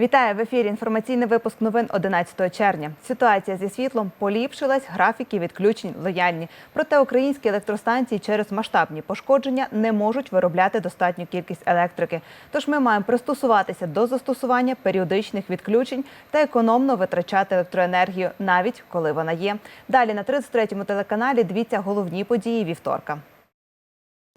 Вітаю в ефірі. Інформаційний випуск новин 11 червня. Ситуація зі світлом поліпшилась, графіки відключень лояльні. Проте українські електростанції через масштабні пошкодження не можуть виробляти достатню кількість електрики. Тож ми маємо пристосуватися до застосування періодичних відключень та економно витрачати електроенергію, навіть коли вона є. Далі на 33-му телеканалі дивіться головні події вівторка.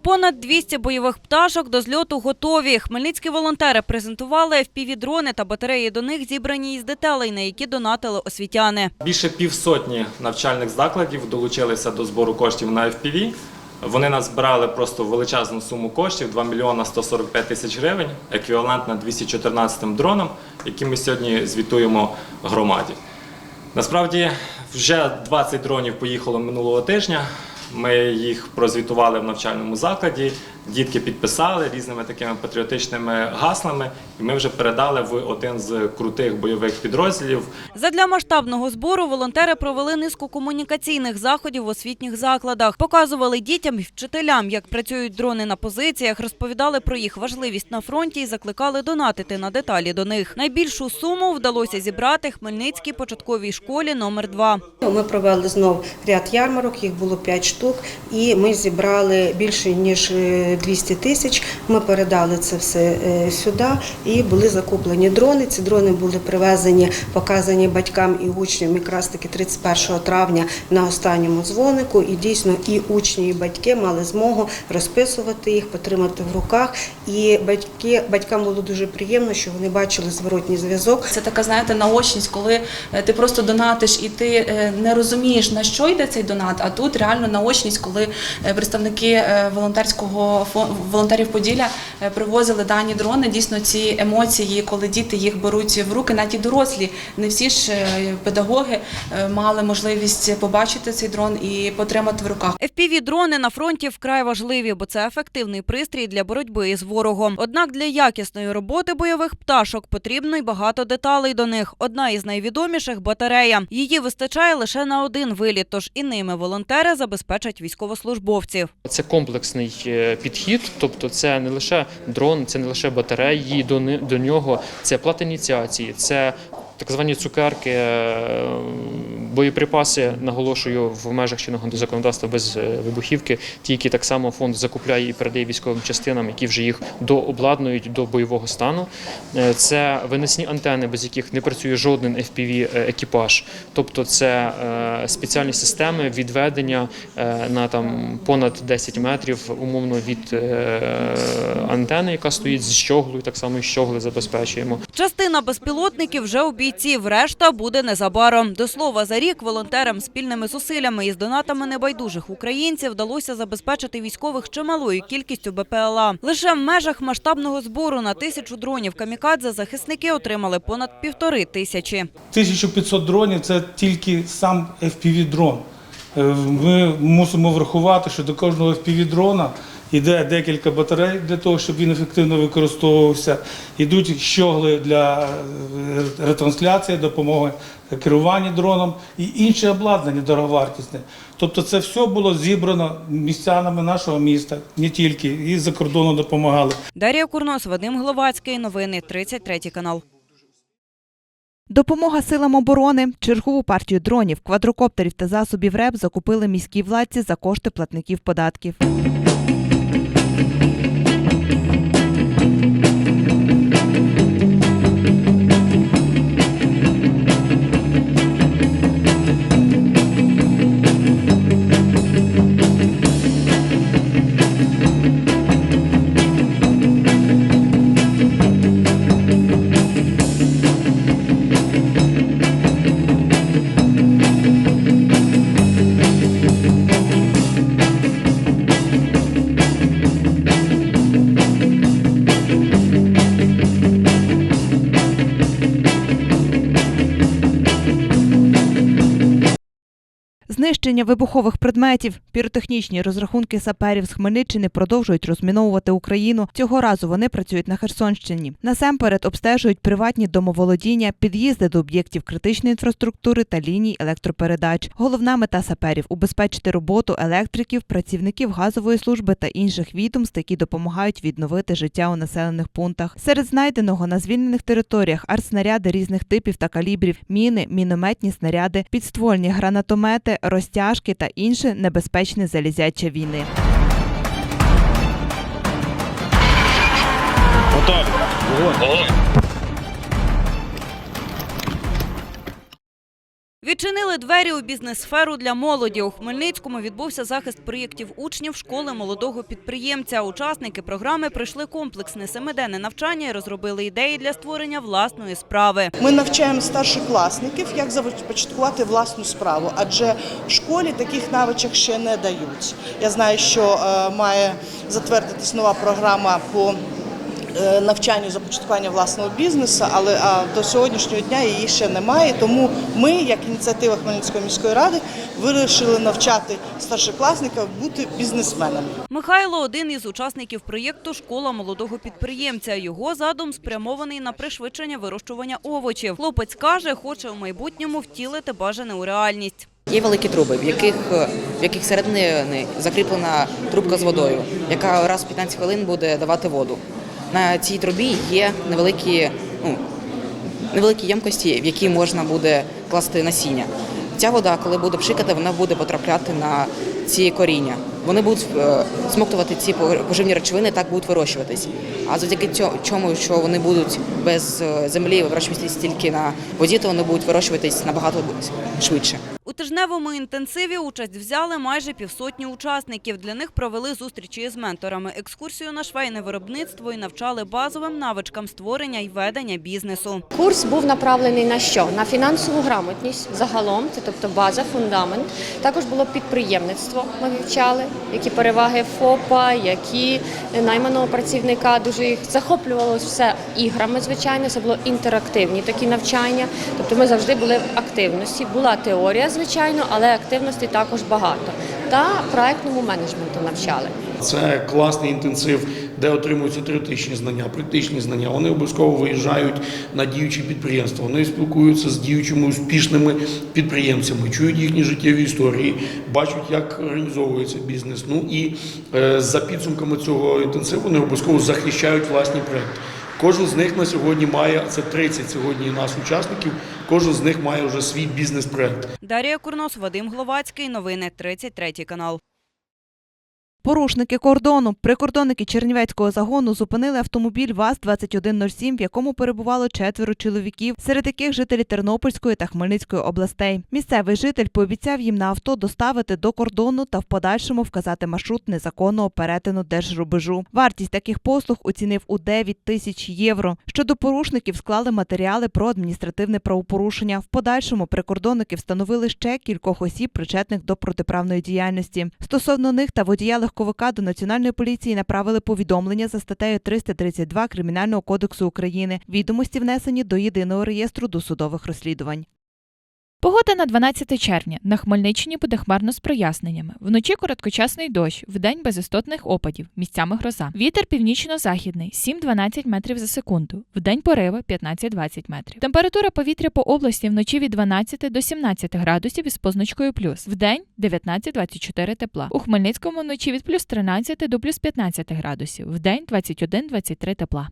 Понад 200 бойових пташок до зльоту готові. Хмельницькі волонтери презентували FPV-дрони та батареї до них зібрані із деталей, на які донатили освітяни. Більше півсотні навчальних закладів долучилися до збору коштів на FPV. Вони назбирали просто величезну суму коштів 2 мільйона 145 тисяч гривень, еквівалентна 214 дронам, які ми сьогодні звітуємо громаді. Насправді вже 20 дронів поїхало минулого тижня. Ми їх прозвітували в навчальному закладі. Дітки підписали різними такими патріотичними гаслами, і ми вже передали в один з крутих бойових підрозділів. Задля масштабного збору волонтери провели низку комунікаційних заходів в освітніх закладах, показували дітям і вчителям, як працюють дрони на позиціях, розповідали про їх важливість на фронті і закликали донатити на деталі до них. Найбільшу суму вдалося зібрати Хмельницькій початковій школі номер 2 Ми провели знов ряд ярмарок, їх було 5 штук, і ми зібрали більше ніж е, 200 тисяч. Ми передали це все е, сюди і були закуплені дрони. Ці дрони були привезені, показані батькам і учням якраз таки 31 травня на останньому дзвонику. І дійсно і учні, і батьки мали змогу розписувати їх, потримати в руках. І батьки батькам було дуже приємно, що вони бачили зворотній зв'язок. Це така, знаєте, наочність, коли е, ти просто донатиш і ти е, не розумієш, на що йде цей донат. А тут реально наочність, коли представники волонтерського волонтерів Поділля е, привозили дані дрони. Дійсно, ці емоції, коли діти їх беруть в руки, навіть і дорослі. Не всі ж е, педагоги е, мали можливість побачити цей дрон і потримати в руках. FPV-дрони на фронті вкрай важливі, бо це ефективний пристрій для боротьби із ворогом. Однак для якісної роботи бойових пташок потрібно й багато деталей до них. Одна із найвідоміших батарея. Її вистачає лише на один виліт, тож і ними волонтери забезпечать військовослужбовців. Це комплексний е, підхід, тобто це не лише дрон, це не лише батареї, до, до нього це плата ініціації, це так звані цукерки, е, боєприпаси, наголошую в межах чинного законодавства без е, вибухівки, ті, які так само фонд закупляє і передає військовим частинам, які вже їх дообладнують до бойового стану. Е, Це виносні антени, без яких не працює жоден FPV екіпаж. Тобто це спеціальні системи відведення на там понад 10 метрів умовно від антени, яка стоїть з щоглою, так само і щогли забезпечуємо. Частина безпілотників вже у бійців, решта буде незабаром. До слова, за рік волонтерам спільними зусиллями і з донатами небайдужих українців вдалося забезпечити військових чималою кількістю БПЛА. Лише в межах масштабного збору на тисячу дронів камікадзе захисники отримали понад півтори тисячі. 1500 дронів це тільки сам FPV-дрон. Е, Ми мусимо врахувати, що до кожного FPV-дрона йде декілька батарей для того, щоб він ефективно використовувався. Йдуть щогли для е, ретрансляції, допомоги керування дроном і інше обладнання дороговартісне. Тобто це все було зібрано містянами нашого міста, не тільки, і за кордону допомагали. Дар'я Курнос, Вадим Гловацький. Новини 33 канал. Допомога силам оборони, чергову партію дронів, квадрокоптерів та засобів РЕБ закупили міські владці за кошти платників податків. Знищення вибухових предметів. Піротехнічні розрахунки саперів з Хмельниччини продовжують розміновувати Україну. Цього разу вони працюють на Херсонщині. Насамперед обстежують приватні домоволодіння, під'їзди до об'єктів критичної інфраструктури та ліній електропередач. Головна мета саперів убезпечити роботу електриків, працівників газової служби та інших відомств, які допомагають відновити життя у населених пунктах. Серед знайденого на звільнених територіях артснаряди різних типів та калібрів, міни, мінометні снаряди, підствольні гранатомети, розтяжки та інше небезпечне залізяче війни. Відчинили двері у бізнес-сферу для молоді. У Хмельницькому відбувся захист проєктів учнів школи молодого підприємця. Учасники програми пройшли комплексне семиденне навчання і розробили ідеї для створення власної справи. Ми навчаємо старшокласників, як започаткувати власну справу, адже в школі таких навичок ще не дають. Я знаю, що е, має затвердитись нова програма по навчанню започаткування власного бізнесу, але а, до сьогоднішнього дня її ще немає. Тому ми, як ініціатива Хмельницької міської ради, вирішили навчати старшокласників бути бізнесменами. Михайло один із учасників проєкту Школа молодого підприємця. Його задум спрямований на пришвидшення вирощування овочів. Хлопець каже, хоче у майбутньому втілити бажане у реальність. Є великі труби, в яких, в яких середини закріплена трубка з водою, яка раз в 15 хвилин буде давати воду. На цій трубі є невеликі, ну, невеликі ємкості, в які можна буде класти насіння. Ця вода, коли буде пшикати, вона буде потрапляти на ці коріння. Вони будуть е, смоктувати ці поживні речовини, так будуть вирощуватись. А завдяки чому, що вони будуть без е, землі вирощуватись тільки на воді, то вони будуть вирощуватись набагато швидше. Тижневому інтенсиві участь взяли майже півсотні учасників. Для них провели зустрічі із менторами, екскурсію на швейне виробництво і навчали базовим навичкам створення і ведення бізнесу. Курс був направлений на що? На фінансову грамотність загалом, це тобто база, фундамент. Також було підприємництво. Ми вивчали, які переваги ФОПа, які найманого працівника. Дуже їх захоплювало все іграми. Звичайно, це було інтерактивні такі навчання. Тобто ми завжди були в активності. Була теорія, звичайно, але активності також багато. Та проектному менеджменту навчали. Це класний інтенсив, де отримуються теоретичні знання, практичні знання. Вони обов'язково виїжджають на діючі підприємства. Вони спілкуються з діючими успішними підприємцями, чують їхні життєві історії, бачать, як організовується бізнес. Ну і е, за підсумками цього інтенсиву вони обов'язково захищають власні проекти. Кожен з них на сьогодні має це 30 сьогодні нас учасників. Кожен з них має вже свій бізнес-проект. Дарія Курнос, Вадим Гловацький. Новини 33 канал. Порушники кордону. Прикордонники Чернівецького загону зупинили автомобіль ВАЗ-2107, в якому перебувало четверо чоловіків, серед яких жителі Тернопільської та Хмельницької областей. Місцевий житель пообіцяв їм на авто доставити до кордону та в подальшому вказати маршрут незаконного перетину держрубежу. Вартість таких послуг оцінив у 9 тисяч євро. Щодо порушників склали матеріали про адміністративне правопорушення. В подальшому прикордонники встановили ще кількох осіб, причетних до протиправної діяльності. Стосовно них та водія легковика до національної поліції направили повідомлення за статтею 332 Кримінального кодексу України. Відомості внесені до єдиного реєстру досудових розслідувань. Погода на 12 червня. На Хмельниччині буде хмарно з проясненнями. Вночі короткочасний дощ, вдень без істотних опадів, місцями гроза. Вітер північно-західний 7-12 метрів за секунду. Вдень пориви 15-20 метрів. Температура повітря по області вночі від 12 до 17 градусів із позначкою плюс. Вдень 19-24 тепла. У Хмельницькому вночі від плюс 13 до плюс 15 градусів. Вдень 21-23 тепла.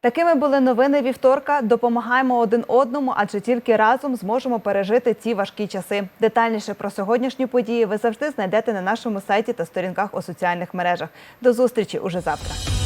Такими були новини вівторка. Допомагаємо один одному, адже тільки разом зможемо пережити ці важкі часи. Детальніше про сьогоднішні події ви завжди знайдете на нашому сайті та сторінках у соціальних мережах. До зустрічі уже завтра.